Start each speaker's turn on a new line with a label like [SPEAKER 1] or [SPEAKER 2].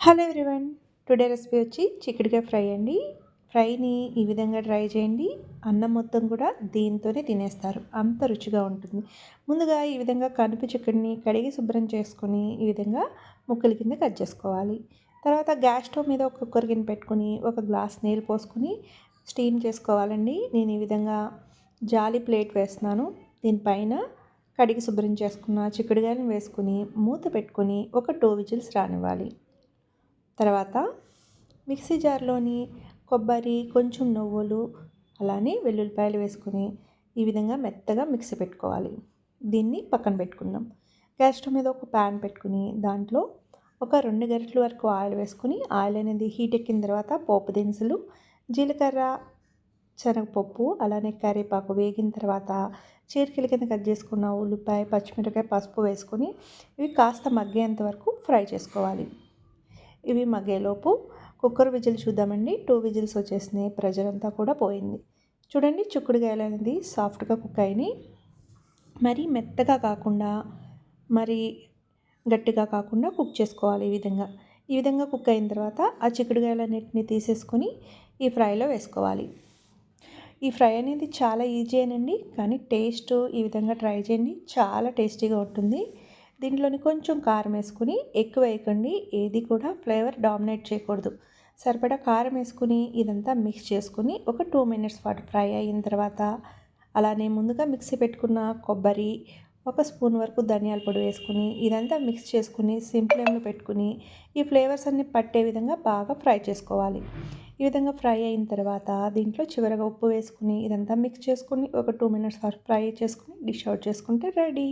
[SPEAKER 1] Hello everyone. Today recipe వచ్చి చిక్కుడుకాయ fry అండి. ఫ్రైని ఈ విధంగా ట్రై చేయండి. అన్నం మొత్తం కూడా దీంతోనే తినేస్తారు. అంత రుచిగా ఉంటుంది. ముందుగా ఈ విధంగా కనుపు చిక్కుడిని కడిగి శుభ్రం చేసుకొని ఈ విధంగా ముక్కల కింద కట్ చేసుకోవాలి. తర్వాత గ్యాస్ స్టవ్ మీద ఒక కుక్కర్ గిన్నె పెట్టుకొని ఒక గ్లాస్ నీళ్ళు పోసుకొని స్టీమ్ చేసుకోవాలండి. నేను ఈ విధంగా జాలి ప్లేట్ వేస్తున్నాను. దీనిపైన కడిగి శుభ్రం చేసుకున్న చిక్కుడుగాయలను వేసుకుని మూత పెట్టుకొని ఒక టూ విజిల్స్ రానివ్వాలి. తర్వాత మిక్సీ జార్లోని కొబ్బరి కొంచెం నువ్వులు అలానే వెల్లుల్లిపాయలు వేసుకుని ఈ విధంగా మెత్తగా మిక్సీ పెట్టుకోవాలి. దీన్ని పక్కన పెట్టుకుందాం. గ్యాస్ స్టవ్ మీద ఒక ప్యాన్ పెట్టుకుని దాంట్లో ఒక రెండు గరిటల వరకు ఆయిల్ వేసుకుని ఆయిల్ అనేది హీట్ ఎక్కిన తర్వాత పోపు దినుసులు జీలకర్ర శనగపప్పు అలానే కరివేపాకు వేగిన తర్వాత చీరకిల కింద కట్ చేసుకున్న ఉల్లిపాయ పచ్చిమిరపకాయ పసుపు వేసుకొని ఇవి కాస్త మగ్గేంత వరకు ఫ్రై చేసుకోవాలి. ఇవి మగ్గేలోపు కుక్కర్ విజిల్ చూద్దామండి. టూ విజిల్స్ వచ్చేసినాయి. ప్రెజర్ అంతా కూడా పోయింది. చూడండి చుక్కుడుకాయలు అనేది సాఫ్ట్గా కుక్ అయినాయి మరి మెత్తగా కాకుండా మరి గట్టిగా కాకుండా కుక్ చేసుకోవాలి ఈ విధంగా. ఈ విధంగా కుక్ అయిన తర్వాత ఆ చిక్కుడుకాయలన్నిటిని తీసేసుకొని ఈ ఫ్రైలో వేసుకోవాలి. ఈ ఫ్రై అనేది చాలా ఈజీ అనండి కానీ టేస్ట్ ఈ విధంగా ట్రై చేయండి. చాలా టేస్టీగా ఉంటుంది. దీంట్లోని కొంచెం కారం వేసుకుని ఎక్కువ వేయకండి. ఏది కూడా ఫ్లేవర్ డామినేట్ చేయకూడదు. సరిపడా కారం వేసుకుని ఇదంతా మిక్స్ చేసుకుని ఒక టూ మినిట్స్ పాటు ఫ్రై అయిన తర్వాత అలానే ముందుగా మిక్సీ పెట్టుకున్న కొబ్బరి ఒక స్పూన్ వరకు ధనియాల పొడి వేసుకుని ఇదంతా మిక్స్ చేసుకుని సింప్లెంలో పెట్టుకుని ఈ ఫ్లేవర్స్ అన్ని పట్టే విధంగా బాగా ఫ్రై చేసుకోవాలి. ఈ విధంగా ఫ్రై అయిన తర్వాత దీంట్లో చివరగా ఉప్పు వేసుకుని ఇదంతా మిక్స్ చేసుకుని ఒక టూ మినిట్స్ వరకు ఫ్రై చేసుకుని డిష్ అవుట్ చేసుకుంటే రెడీ